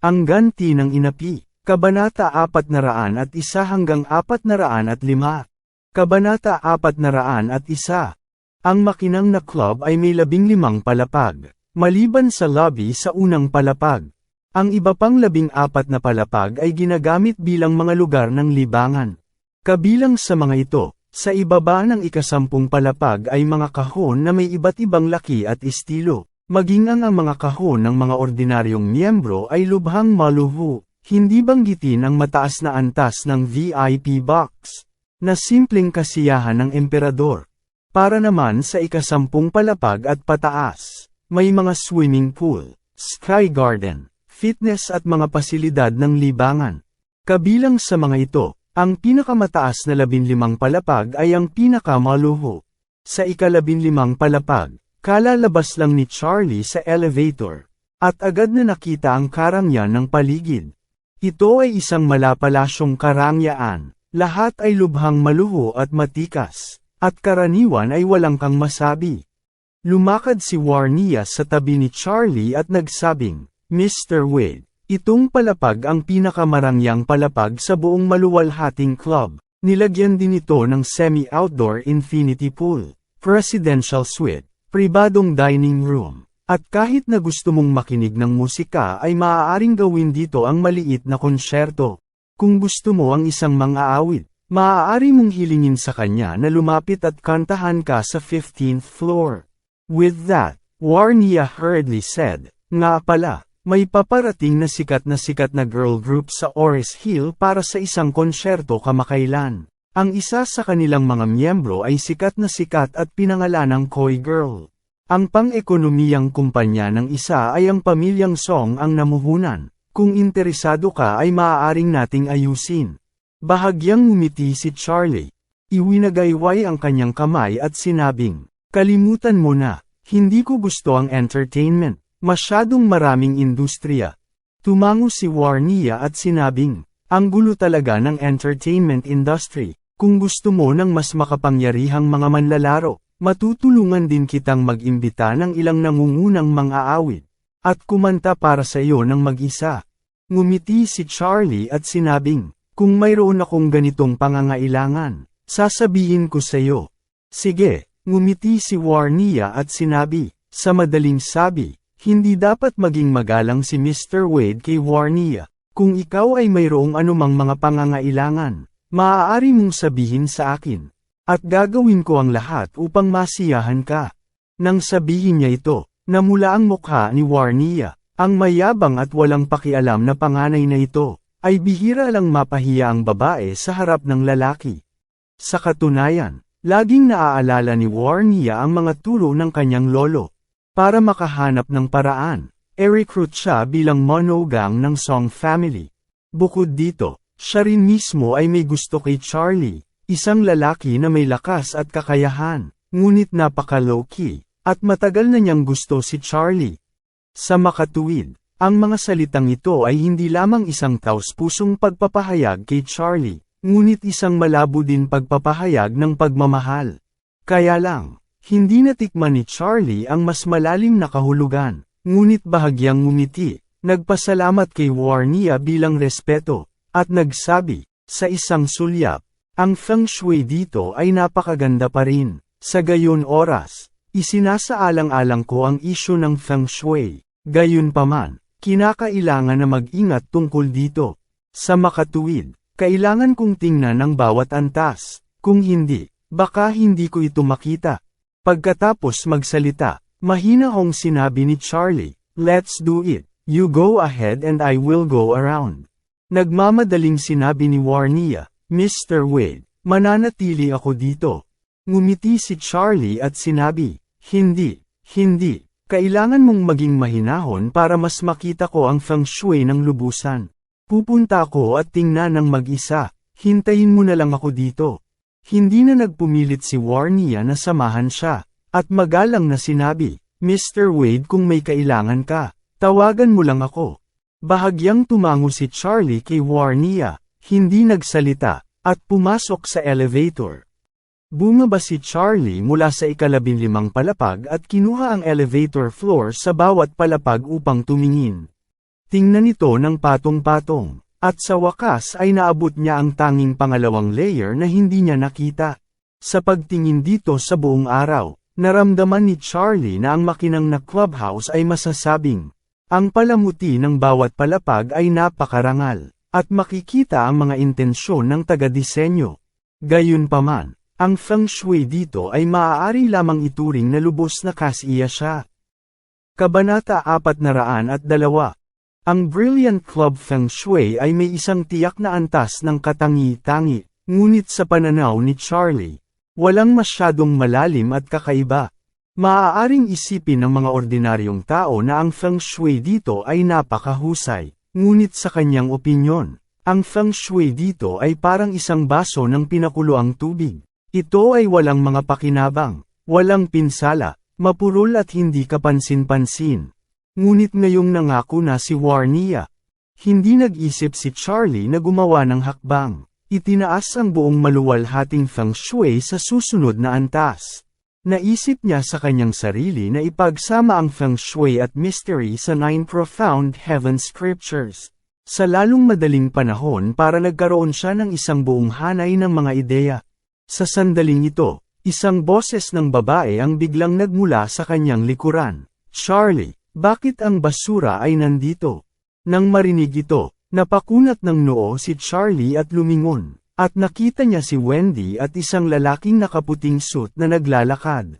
Ang ganti ng inapi, Kabanata 401 at isa hanggang 405. Kabanata 401 at isa. Ang makinang na club ay may labing limang palapag, maliban sa lobby sa unang palapag. Ang iba pang labing apat na palapag ay ginagamit bilang mga lugar ng libangan. Kabilang sa mga ito, sa ibaba ng ikasampung palapag ay mga kahon na may iba't ibang laki at estilo. Maging ang ang mga kahon ng mga ordinaryong miyembro ay lubhang maluho, hindi banggitin ang mataas na antas ng VIP box, na simpleng kasiyahan ng emperador. Para naman sa ikasampung palapag at pataas, may mga swimming pool, sky garden, fitness at mga pasilidad ng libangan. Kabilang sa mga ito, ang pinakamataas na labinlimang palapag ay ang pinakamaluho. Sa ikalabinlimang palapag, kalalabas lang ni Charlie sa elevator, at agad na nakita ang karangyan ng paligid. Ito ay isang malapalasyong karangyaan, lahat ay lubhang maluho at matikas, at karaniwan ay walang kang masabi. Lumakad si Warnia sa tabi ni Charlie at nagsabing, Mr. Wade, itong palapag ang pinakamarangyang palapag sa buong maluwalhating club. Nilagyan din ito ng semi-outdoor infinity pool, presidential suite, pribadong dining room. At kahit na gusto mong makinig ng musika ay maaaring gawin dito ang maliit na konsyerto. Kung gusto mo ang isang mga awit, maaari mong hilingin sa kanya na lumapit at kantahan ka sa 15th floor. With that, Warnia hurriedly said, Nga pala, may paparating na sikat na sikat na girl group sa Ores Hill para sa isang konsyerto kamakailan. Ang isa sa kanilang mga miyembro ay sikat na sikat at pinangalanang Koi Girl. Ang pang-ekonomiyang kumpanya ng isa ay ang pamilyang Song ang namuhunan. Kung interesado ka ay maaaring nating ayusin. Bahagyang ngumiti si Charlie. Iwinagayway ang kanyang kamay at sinabing, Kalimutan mo na, hindi ko gusto ang entertainment. Masyadong maraming industriya. Tumango si Warnia at sinabing, ang gulo talaga ng entertainment industry. Kung gusto mo ng mas makapangyarihang mga manlalaro, matutulungan din kitang mag-imbita ng ilang nangungunang mga awit, at kumanta para sa iyo ng mag-isa. Ngumiti si Charlie at sinabing, kung mayroon akong ganitong pangangailangan, sasabihin ko sa iyo. Sige, ngumiti si Warnia at sinabi, sa madaling sabi, hindi dapat maging magalang si Mr. Wade kay Warnia. Kung ikaw ay mayroong anumang mga pangangailangan, maaari mong sabihin sa akin. At gagawin ko ang lahat upang masiyahan ka. Nang sabihin niya ito, namula ang mukha ni Warnia. Ang mayabang at walang pakialam na panganay na ito, ay bihira lang mapahiya ang babae sa harap ng lalaki. Sa katunayan, laging naaalala ni Warnia ang mga turo ng kanyang lolo. Para makahanap ng paraan, e-recruit siya bilang monogang ng Song family. Bukod dito, siya rin mismo ay may gusto kay Charlie, isang lalaki na may lakas at kakayahan, ngunit napaka-low-key, at matagal na niyang gusto si Charlie. Sa makatuwid, ang mga salitang ito ay hindi lamang isang taus-pusong pagpapahayag kay Charlie, ngunit isang malabo din pagpapahayag ng pagmamahal. Kaya lang, hindi natikman ni Charlie ang mas malalim na kahulugan, ngunit bahagyang ngumiti, nagpasalamat kay Warnia bilang respeto, at nagsabi, sa isang sulyap, ang feng shui dito ay napakaganda pa rin. Sa gayon oras, isinasaalang-alang ko ang isyo ng feng shui. Gayon paman, kinakailangan na mag-ingat tungkol dito. Sa makatuwid, kailangan kong tingnan ang bawat antas. Kung hindi, baka hindi ko ito makita. Pagkatapos magsalita, mahina hong sinabi ni Charlie, Let's do it, you go ahead and I will go around. Nagmamadaling sinabi ni Warnia, Mr. Wade, mananatili ako dito. Ngumiti si Charlie at sinabi, Hindi, hindi, Kailangan mong maging mahinahon para mas makita ko ang feng shui ng lubusan. Pupunta ako at tingnan ng mag-isa, hintayin mo na lang ako dito. Hindi na nagpumilit si Warnia na samahan siya, at magalang na sinabi, Mr. Wade kung may kailangan ka, tawagan mo lang ako. Bahagyang tumango si Charlie kay Warnia, hindi nagsalita, at pumasok sa elevator. Bumaba si Charlie mula sa ikalabinlimang palapag at kinuha ang elevator floor sa bawat palapag upang tumingin. Tingnan ito ng patong-patong, at sa wakas ay naabot niya ang tanging pangalawang layer na hindi niya nakita. Sa pagtingin dito sa buong araw, naramdaman ni Charlie na ang makinang na clubhouse ay masasabing, ang palamuti ng bawat palapag ay napakarangal, at makikita ang mga intensyon ng taga-disenyo. Gayunpaman, ang feng shui dito ay maaari lamang ituring na lubos na kasiya siya. Kabanata 402 Ang Brilliant Club Feng Shui ay may isang tiyak na antas ng katangi-tangi, ngunit sa pananaw ni Charlie, walang masyadong malalim at kakaiba. Maaaring isipin ng mga ordinaryong tao na ang feng shui dito ay napakahusay, ngunit sa kanyang opinyon, ang feng shui dito ay parang isang baso ng pinakuloang tubig. Ito ay walang mga pakinabang, walang pinsala, mapurol at hindi kapansin-pansin. Ngunit ngayong nangako na si Warnia. Hindi nag-isip si Charlie na gumawa ng hakbang. Itinaas ang buong maluwalhating feng shui sa susunod na antas. Naisip niya sa kanyang sarili na ipagsama ang feng shui at mystery sa Nine Profound Heaven Scriptures. Sa lalong madaling panahon para nagkaroon siya ng isang buong hanay ng mga ideya. Sa sandaling ito, isang boses ng babae ang biglang nagmula sa kanyang likuran. Charlie, bakit ang basura ay nandito? Nang marinig ito, napakunat ng noo si Charlie at lumingon, at nakita niya si Wendy at isang lalaking nakaputing suit na naglalakad.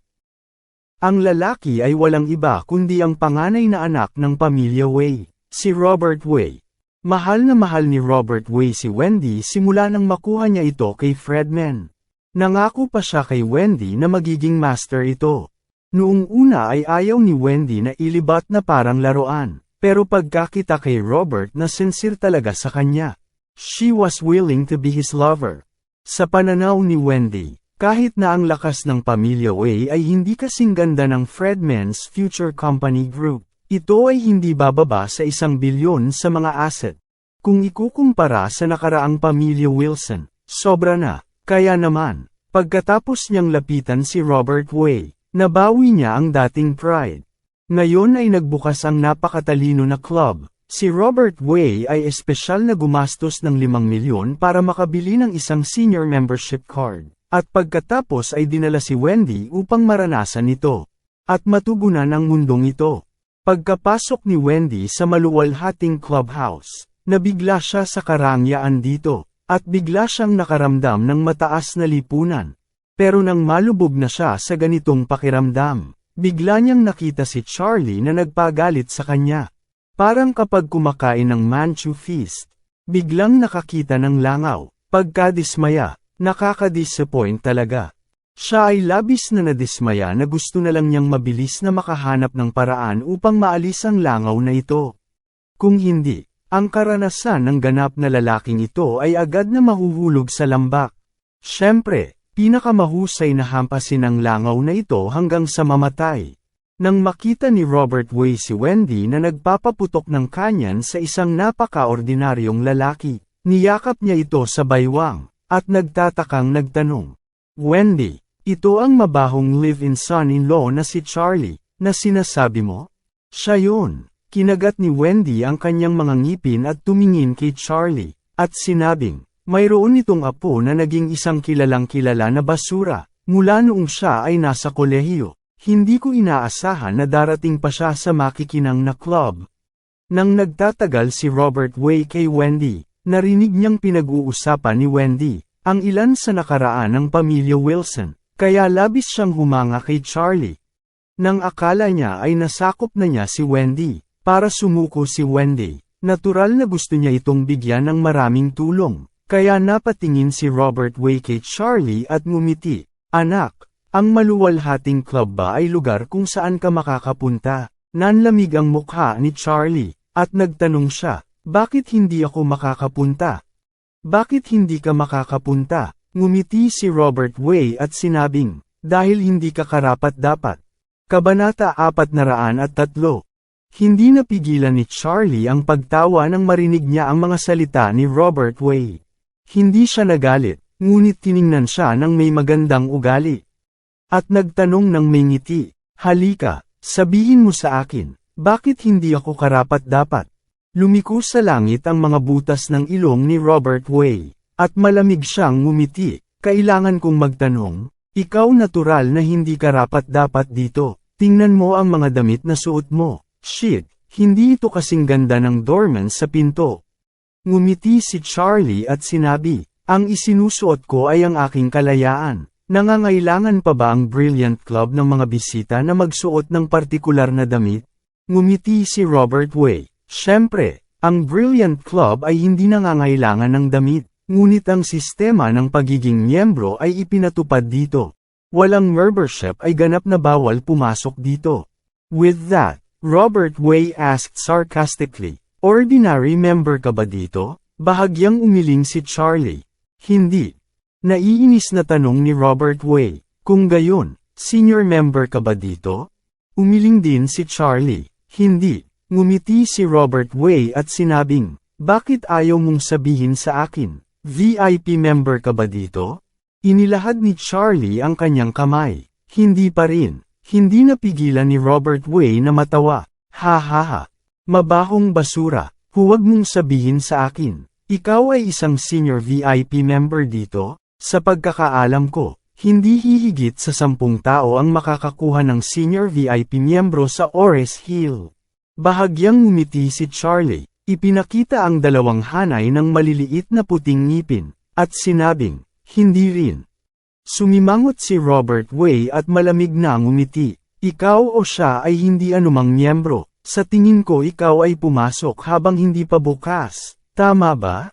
Ang lalaki ay walang iba kundi ang panganay na anak ng pamilya Way, si Robert Way. Mahal na mahal ni Robert Way si Wendy simula nang makuha niya ito kay Fredman. Nangako pa siya kay Wendy na magiging master ito. Noong una ay ayaw ni Wendy na ilibat na parang laruan, pero pagkakita kay Robert na sincere talaga sa kanya, she was willing to be his lover. Sa pananaw ni Wendy, kahit na ang lakas ng pamilya Way ay hindi kasing ganda ng Fredman's Future Company Group, ito ay hindi bababa sa isang bilyon sa mga asset. Kung ikukumpara sa nakaraang pamilya Wilson, sobra na. Kaya naman, pagkatapos niyang lapitan si Robert Way, nabawi niya ang dating pride. Ngayon ay nagbukas ang napakatalino na club. Si Robert Way ay espesyal na gumastos ng 5 milyon para makabili ng isang senior membership card. At pagkatapos ay dinala si Wendy upang maranasan ito. At matugunan ang mundong ito. Pagkapasok ni Wendy sa maluwalhating clubhouse, nabigla siya sa karangyaan dito. At bigla siyang nakaramdam ng mataas na lipunan. Pero nang malubog na siya sa ganitong pakiramdam, bigla niyang nakita si Charlie na nagpagalit sa kanya. Parang kapag kumakain ng Manchu Feast, biglang nakakita ng langaw, pagkadismaya, nakakadisappoint talaga. Siya ay labis na nadismaya na gusto na lang niyang mabilis na makahanap ng paraan upang maalis ang langaw na ito. Kung hindi, ang karanasan ng ganap na lalaking ito ay agad na mahuhulog sa lambak. Siyempre, pinakamahusay na hampasin ang langaw na ito hanggang sa mamatay. Nang makita ni Robert Way si Wendy na nagpapaputok ng kanyan sa isang napaka-ordinaryong lalaki, niyakap niya ito sa baywang, at nagtatakang nagtanong. Wendy, ito ang mabahong live-in son-in-law na si Charlie, na sinasabi mo? Siya yun. Kinagat ni Wendy ang kanyang mga ngipin at tumingin kay Charlie, at sinabing, mayroon itong apo na naging isang kilalang kilala na basura, mula noong siya ay nasa kolehiyo. Hindi ko inaasahan na darating pa siya sa makikinang na club. Nang nagtatagal si Robert Way kay Wendy, narinig niyang pinag-uusapan ni Wendy, ang ilan sa nakaraan ng pamilya Wilson, kaya labis siyang humanga kay Charlie. Nang akala niya ay nasakop na niya si Wendy, para sumuko si Wendy, natural na gusto niya itong bigyan ng maraming tulong. Kaya napatingin si Robert Way kay Charlie at ngumiti. Anak, Ang maluwalhating club ba ay lugar kung saan ka makakapunta? Nanlamig ang mukha ni Charlie, at nagtanong siya, bakit hindi ako makakapunta? Bakit hindi ka makakapunta? Ngumiti si Robert Way at sinabing, dahil hindi ka karapat dapat. Kabanata 403 Hindi napigilan ni Charlie ang pagtawa nang marinig niya ang mga salita ni Robert Way. Hindi siya nagalit, ngunit tiningnan siya ng may magandang ugali. At nagtanong ng may ngiti, Halika, sabihin mo sa akin, bakit hindi ako karapat dapat? Lumiko sa langit ang mga butas ng ilong ni Robert Way, at malamig siyang ngumiti, kailangan kong magtanong, ikaw natural na hindi karapat dapat dito, tingnan mo ang mga damit na suot mo, shit, hindi ito kasing ganda ng doorman sa pinto. Ngumiti si Charlie at sinabi, ang isinusuot ko ay ang aking kalayaan. Nangangailangan pa ba ang Brilliant Club ng mga bisita na magsuot ng partikular na damit? Ngumiti si Robert Way. Siyempre, ang Brilliant Club ay hindi nangangailangan ng damit, ngunit ang sistema ng pagiging miyembro ay ipinatupad dito. Walang membership ay ganap na bawal pumasok dito. With that, Robert Way asked sarcastically, Ordinary member ka ba dito? Bahagyang umiling si Charlie. Hindi. Naiinis na tanong ni Robert Way, kung gayon, senior member ka ba dito? Umiling din si Charlie, hindi. Ngumiti si Robert Way at sinabing, bakit ayaw mong sabihin sa akin, VIP member ka ba dito? Inilahad ni Charlie ang kanyang kamay, hindi pa rin, hindi napigilan ni Robert Way na matawa, ha ha ha, mabahong basura, huwag mong sabihin sa akin, ikaw ay isang senior VIP member dito? Sa pagkakaalam ko, hindi hihigit sa sampung tao ang makakakuha ng senior VIP miyembro sa Ores Hill. Bahagyang ngumiti si Charlie, ipinakita ang dalawang hanay ng maliliit na puting ngipin, at sinabing, hindi rin. Sumimangot si Robert Way at malamig na ngumiti, ikaw o siya ay hindi anumang miyembro, sa tingin ko ikaw ay pumasok habang hindi pa bukas, tama ba?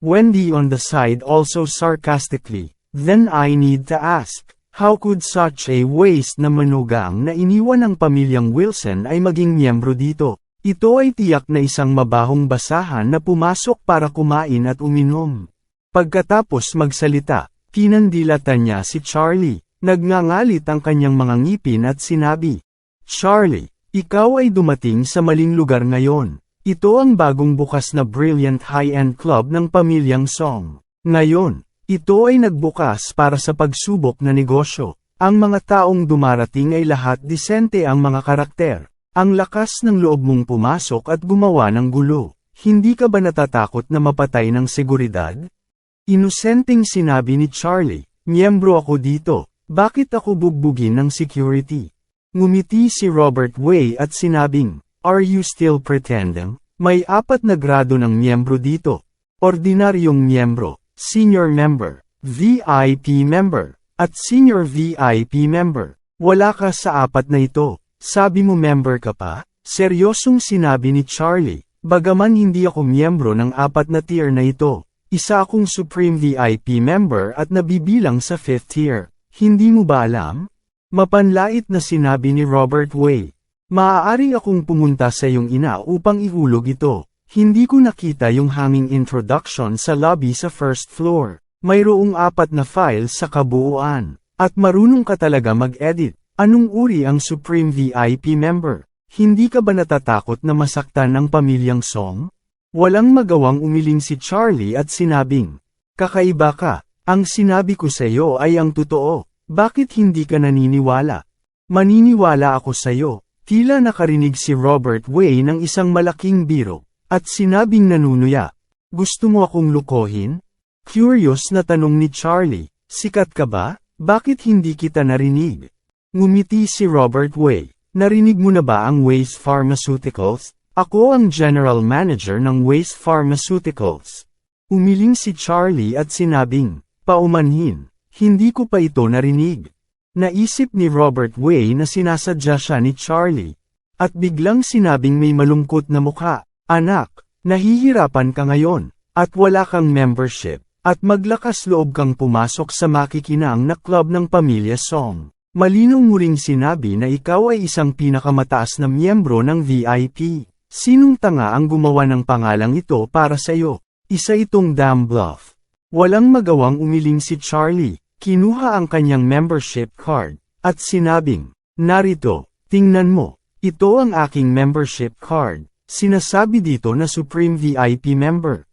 Wendy on the side also sarcastically, then I need to ask, how could such a waste na manugang na iniwan ng pamilyang Wilson ay maging miyembro dito? Ito ay tiyak na isang mabahong basahan na pumasok para kumain at uminom. Pagkatapos magsalita, kinandilatan niya si Charlie, nagngangalit ang kanyang mga ngipin at sinabi, Charlie, ikaw ay dumating sa maling lugar ngayon. Ito ang bagong bukas na Brilliant High-End Club ng pamilyang Song. Ngayon, ito ay nagbukas para sa pagsubok na negosyo. Ang mga taong dumarating ay lahat disente ang mga karakter. Ang lakas ng loob mong pumasok at gumawa ng gulo. Hindi ka ba natatakot na mapatay ng seguridad? Inosenteng sinabi ni Charlie, miyembro ako dito, bakit ako bugbugin ng security? Ngumiti si Robert Way at sinabing, Are you still pretending? May apat na grado ng miyembro dito. Ordinaryong miyembro, senior member, VIP member, at senior VIP member. Wala ka sa apat na ito. Sabi mo member ka pa? Seryosong sinabi ni Charlie, bagaman hindi ako miyembro ng apat na tier na ito. Isa akong Supreme VIP member at nabibilang sa 5th tier. Hindi mo ba alam? Mapanlait na sinabi ni Robert Way. Maaari akong pumunta sa iyong ina upang ihulog ito. Hindi ko nakita yung hanging introduction sa lobby sa first floor. Mayroong apat na files sa kabuuan. At marunong ka talaga mag-edit. Anong uri ang Supreme VIP member? Hindi ka ba natatakot na masaktan ng pamilyang Song? Walang magawang umiling si Charlie at sinabing, Kakaiba ka, ang sinabi ko sa iyo ay ang totoo. Bakit hindi ka naniniwala? Maniniwala ako sa iyo, Tila nakarinig si Robert Way ng isang malaking biro, at sinabing nanunuya, Gusto mo akong lukohin? Curious na tanong ni Charlie, sikat ka ba? Bakit hindi kita narinig? Ngumiti si Robert Way, narinig mo na ba ang Waste Pharmaceuticals? Ako ang General Manager ng Waste Pharmaceuticals. Umiling si Charlie at sinabing, paumanhin, hindi ko pa ito narinig. Naisip ni Robert Way na sinasadya siya ni Charlie. At biglang sinabing may malungkot na mukha, Anak, nahihirapan ka ngayon, at wala kang membership. At maglakas loob kang pumasok sa makikinang na club ng Pamilya Song. Malinaw mo ring sinabi na ikaw ay isang pinakamataas na miyembro ng VIP. Sinong tanga ang gumawa ng pangalang ito para sa iyo? Isa itong damn bluff. Walang magawang umiling si Charlie. Kinuha ang kanyang membership card, at sinabing, Narito, tingnan mo, ito ang aking membership card. Sinasabi dito na Supreme VIP member.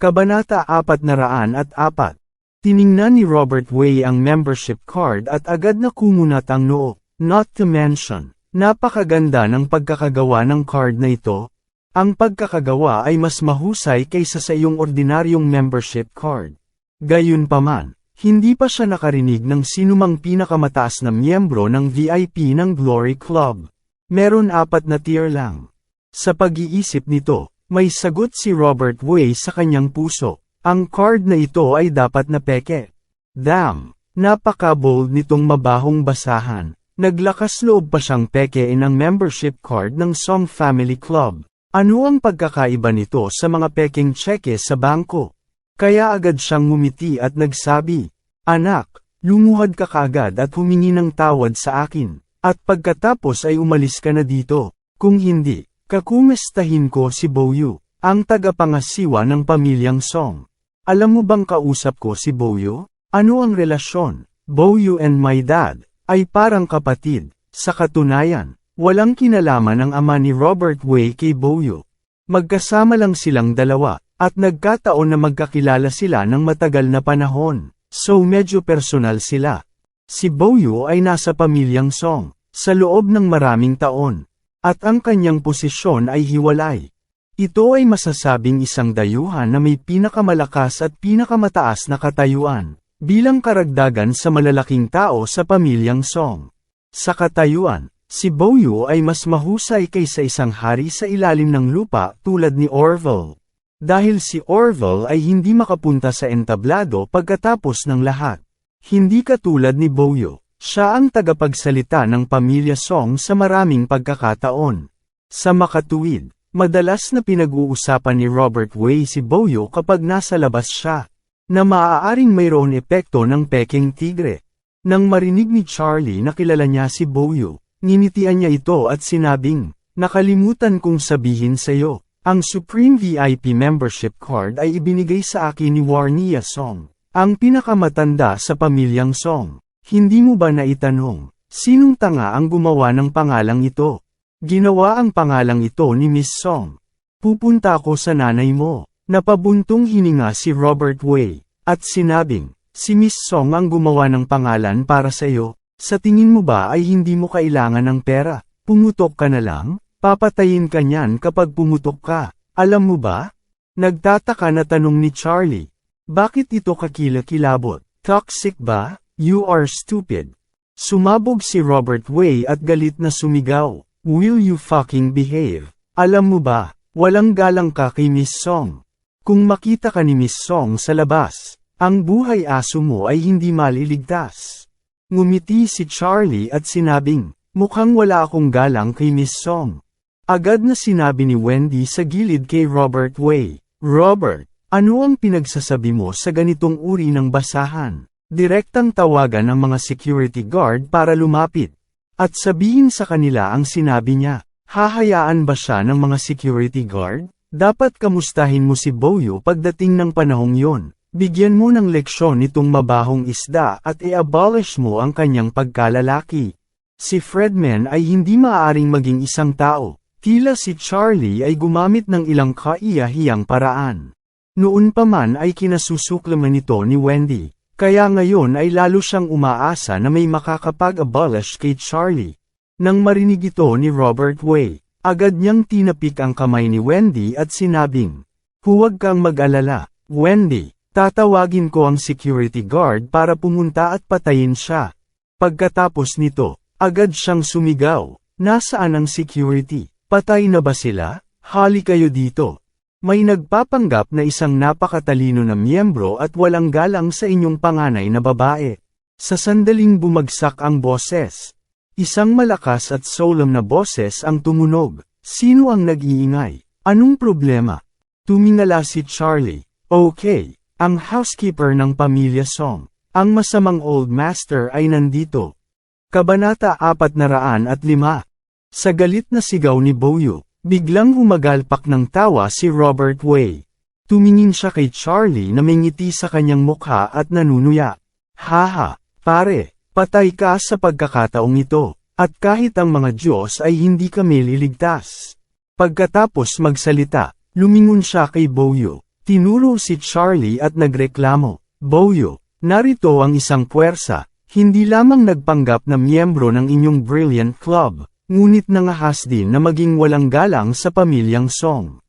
Kabanata 404 Tiningnan ni Robert Way ang membership card at agad na kumunat ang noo. Not to mention, napakaganda ng pagkakagawa ng card na ito. Ang pagkakagawa ay mas mahusay kaysa sa iyong ordinaryong membership card. Gayunpaman, hindi pa siya nakarinig ng sinumang pinakamataas na miyembro ng VIP ng Glory Club. Meron apat na tier lang. Sa pag-iisip nito, may sagot si Robert Way sa kanyang puso. Ang card na ito ay dapat na peke. Damn, napaka-bold nitong mabahong basahan. Naglakas loob pa siyang pekein ang membership card ng Song Family Club. Ano ang pagkakaiba nito sa mga peking cheque sa bangko? Kaya agad siyang ngumiti at nagsabi, Anak, lumuhad ka kaagad at humingi ng tawad sa akin. At pagkatapos ay umalis ka na dito. Kung hindi, kakumestahin ko si Boyu, ang tagapangasiwa ng pamilyang Song. Alam mo bang kausap ko si Boyo? Ano ang relasyon? Boyo and my dad, ay parang kapatid. Sa katunayan, walang kinalaman ang ama ni Robert Way kay Boyo. Magkasama lang silang dalawa, at nagkataon na magkakilala sila ng matagal na panahon. So medyo personal sila. Si Boyo ay nasa pamilyang Song, sa loob ng maraming taon. At ang kanyang posisyon ay hiwalay. Ito ay masasabing isang dayuhan na may pinakamalakas at pinakamataas na katayuan, bilang karagdagan sa malalaking tao sa pamilyang Song. Sa katayuan, si Boyo ay mas mahusay kaysa isang hari sa ilalim ng lupa tulad ni Orville. Dahil si Orville ay hindi makapunta sa entablado pagkatapos ng lahat. Hindi katulad ni Boyo, siya ang tagapagsalita ng pamilya Song sa maraming pagkakataon. Sa makatuwid, Madalas na pinag-uusapan ni Robert Way si Boyo kapag nasa labas siya, na maaaring mayroon epekto ng peking tigre. Nang marinig ni Charlie na kilala niya si Boyo, ninitian niya ito at sinabing, nakalimutan kong sabihin sa iyo, ang Supreme VIP membership card ay ibinigay sa akin ni Warnia Song, ang pinakamatanda sa pamilyang Song. Hindi mo ba naitanong, sinong tanga ang gumawa ng pangalang ito? Ginawa ang pangalang ito ni Miss Song. Pupunta ako sa nanay mo. Napabuntong hininga si Robert Way, at sinabing, si Miss Song ang gumawa ng pangalan para sa iyo. Sa tingin mo ba ay hindi mo kailangan ng pera? Pumutok ka na lang? Papatayin ka niyan kapag pumutok ka. Alam mo ba? Nagtataka na tanong ni Charlie. Bakit ito kakila-kilabot? Toxic ba? You are stupid. Sumabog si Robert Way at galit na sumigaw. Will you fucking behave? Alam mo ba, walang galang ka kay Miss Song. Kung makita ka ni Miss Song sa labas, ang buhay aso mo ay hindi maliligtas. Ngumiti si Charlie at sinabing, mukhang wala akong galang kay Miss Song. Agad na sinabi ni Wendy sa gilid kay Robert Way, Robert, ano ang pinagsasabi mo sa ganitong uri ng basahan? Direktang tawagan ng mga security guard para lumapit. At sabihin sa kanila ang sinabi niya, hahayaan ba siya ng mga security guard? Dapat kamustahin mo si Boyo pagdating ng panahong yon. Bigyan mo ng leksyon itong mabahong isda at i-abolish mo ang kanyang pagkalalaki. Si Fredman ay hindi maaaring maging isang tao. Tila si Charlie ay gumamit ng ilang kaiyahiyang paraan. Noon pa man ay kinasusuklaman ito ni Wendy. Kaya ngayon ay lalo siyang umaasa na may makakapag-abolish kay Charlie. Nang marinig ito ni Robert Way, agad niyang tinapik ang kamay ni Wendy at sinabing, Huwag kang mag-alala, Wendy, tatawagin ko ang security guard para pumunta at patayin siya. Pagkatapos nito, agad siyang sumigaw, Nasaan ang security? Patay na ba sila? Hali kayo dito. May nagpapanggap na isang napakatalino na miyembro at walang galang sa inyong panganay na babae. Sa sandaling bumagsak ang boses. Isang malakas at solemn na boses ang tumunog. Sino ang nag-iingay? Anong problema? Tumingala si Charlie. Okay, ang housekeeper ng pamilya Song. Ang masamang old master ay nandito. Kabanata 405 Sa galit na sigaw ni Boyo, biglang humagalpak ng tawa si Robert Way. Tumingin siya kay Charlie na may ngiti sa kanyang mukha at nanunuya. Haha, pare, patay ka sa pagkakataong ito, at kahit ang mga Diyos ay hindi kami liligtas. Pagkatapos magsalita, lumingon siya kay Boyo. Tinuro si Charlie at nagreklamo, Boyo, narito ang isang puwersa, hindi lamang nagpanggap na miyembro ng inyong Brilliant Club, ngunit nangahas din na maging walang galang sa pamilyang Song.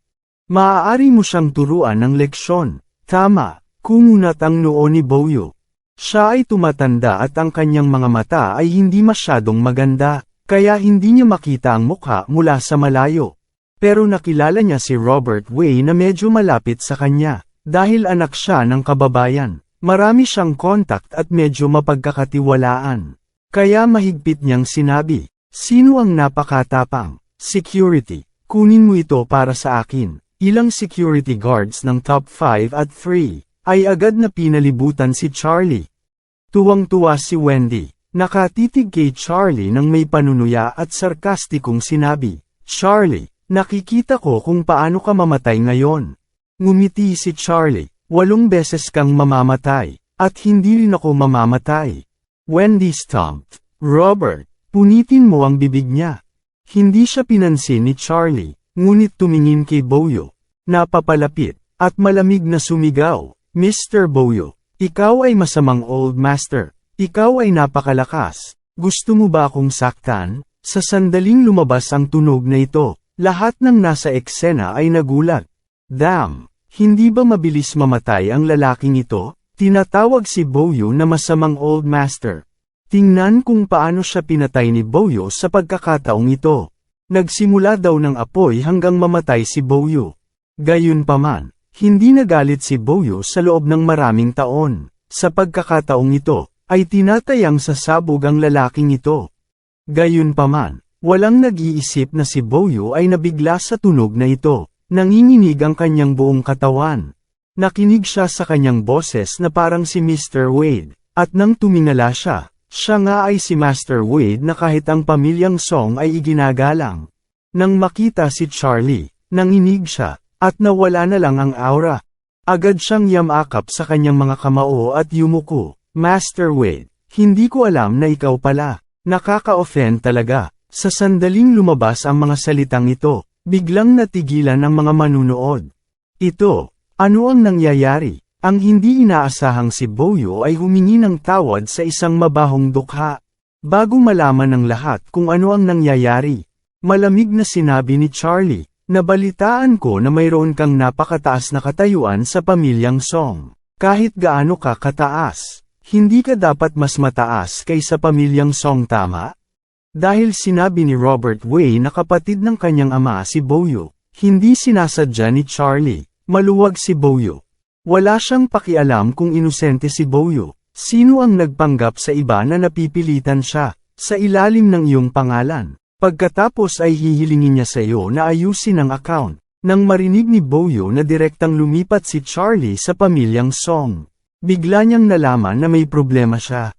Maaari mo siyang turuan ng leksyon. Tama, kumunat ang noo ni Boyo. Siya ay tumatanda at ang kanyang mga mata ay hindi masyadong maganda, kaya hindi niya makita ang mukha mula sa malayo. Pero nakilala niya si Robert Way na medyo malapit sa kanya, dahil anak siya ng kababayan. Marami siyang contact at medyo mapagkakatiwalaan. Kaya mahigpit niyang sinabi, Sino ang napakatapang? Security. Kunin mo ito para sa akin. Ilang security guards ng top 5 at 3, ay agad na pinalibutan si Charlie. Tuwang-tuwa si Wendy. Nakatitig kay Charlie nang may panunuya at sarkastikong sinabi, Charlie, nakikita ko kung paano ka mamatay ngayon. Ngumiti si Charlie, walong beses kang mamamatay, at hindi rin ako mamamatay. Wendy stomped. Robert, punitin mo ang bibig niya. Hindi siya pinansin ni Charlie, ngunit tumingin kay Boyo. Napapalapit, at malamig na sumigaw, Mr. Boyo, ikaw ay masamang old master. Ikaw ay napakalakas. Gusto mo ba akong saktan? Sa sandaling lumabas ang tunog na ito, lahat ng nasa eksena ay nagulat. Damn! Hindi ba mabilis mamatay ang lalaking ito? Tinatawag si Boyo na masamang old master. Tingnan kung paano siya pinatay ni Boyo sa pagkakataong ito. Nagsimula daw ng apoy hanggang mamatay si Boyo. Gayunpaman, hindi nagalit si Boyo sa loob ng maraming taon. Sa pagkakataong ito, ay tinatayang sa sabog ang lalaking ito. Gayunpaman, walang nag-iisip na si Boyo ay nabigla sa tunog na ito. Nanginginig ang kanyang buong katawan. Nakinig siya sa kanyang boses na parang si Mr. Wade, at nang tumingala siya, siya nga ay si Master Wade na kahit ang pamilyang Song ay iginagalang. Nang makita si Charlie, nanginig siya, at nawala na lang ang aura. Agad siyang yamakap sa kanyang mga kamao at yumuko. Master Wade, hindi ko alam na ikaw pala. Nakaka-offend talaga. Sa sandaling lumabas ang mga salitang ito, biglang natigilan ang mga manunood. Ito, ano ang nangyayari? Ang hindi inaasahang si Boyo ay humingi ng tawad sa isang mabahong dukha. Bago malaman ng lahat kung ano ang nangyayari, malamig na sinabi ni Charlie, nabalitaan ko na mayroon kang napakataas na katayuan sa pamilyang Song. Kahit gaano ka kataas, hindi ka dapat mas mataas kaysa pamilyang Song tama? Dahil sinabi ni Robert Way na kapatid ng kanyang ama si Boyo, hindi sinasadya ni Charlie, maluwag si Boyo. Wala siyang pakialam kung inosente si Boyo. Sino ang nagpanggap sa iba na napipilitan siya, sa ilalim ng iyong pangalan? Pagkatapos ay hihilingin niya sa iyo na ayusin ang account. Nang marinig ni Boyo na direktang lumipat si Charlie sa pamilyang Song. Bigla niyang nalaman na may problema siya.